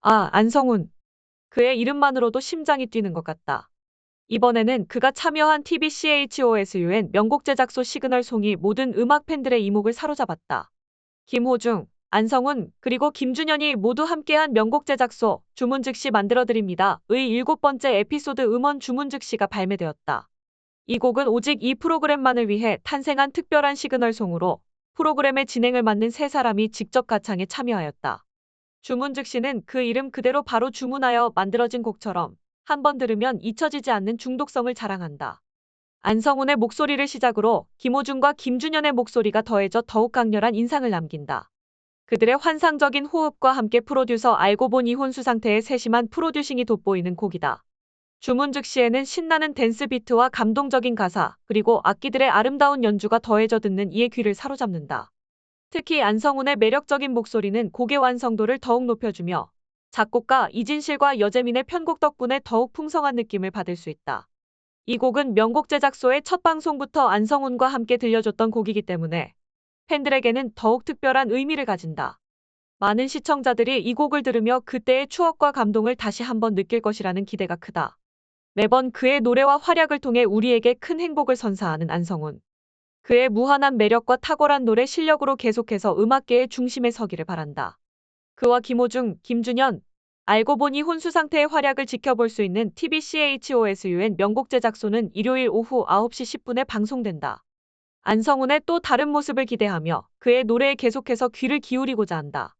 아, 안성훈. 그의 이름만으로도 심장이 뛰는 것 같다. 이번에는 그가 참여한 TBCHOSUN 명곡 제작소 시그널 송이 모든 음악 팬들의 이목을 사로잡았다. 김호중, 안성훈, 그리고 김준현이 모두 함께한 명곡 제작소 주문 즉시 만들어드립니다. 의 일곱 번째 에피소드 음원 주문 즉시가 발매되었다. 이 곡은 오직 이 프로그램만을 위해 탄생한 특별한 시그널 송으로 프로그램의 진행을 맡는 세 사람이 직접 가창에 참여하였다. 주문 즉시는 그 이름 그대로 바로 주문하여 만들어진 곡처럼 한 번 들으면 잊혀지지 않는 중독성을 자랑한다. 안성훈의 목소리를 시작으로 김호중과 김준현의 목소리가 더해져 더욱 강렬한 인상을 남긴다. 그들의 환상적인 호흡과 함께 프로듀서 알고 보니 혼수 상태의 세심한 프로듀싱이 돋보이는 곡이다. 주문 즉시에는 신나는 댄스 비트와 감동적인 가사, 그리고 악기들의 아름다운 연주가 더해져 듣는 이의 귀를 사로잡는다. 특히 안성훈의 매력적인 목소리는 곡의 완성도를 더욱 높여주며 작곡가 이진실과 여재민의 편곡 덕분에 더욱 풍성한 느낌을 받을 수 있다. 이 곡은 명곡 제작소의 첫 방송부터 안성훈과 함께 들려줬던 곡이기 때문에 팬들에게는 더욱 특별한 의미를 가진다. 많은 시청자들이 이 곡을 들으며 그때의 추억과 감동을 다시 한번 느낄 것이라는 기대가 크다. 매번 그의 노래와 활약을 통해 우리에게 큰 행복을 선사하는 안성훈. 그의 무한한 매력과 탁월한 노래 실력으로 계속해서 음악계의 중심에 서기를 바란다. 그와 김호중, 김준현, 알고 보니 혼수 상태의 활약을 지켜볼 수 있는 TBCHOSUN 명곡 제작소는 일요일 오후 9시 10분에 방송된다. 안성훈의 또 다른 모습을 기대하며 그의 노래에 계속해서 귀를 기울이고자 한다.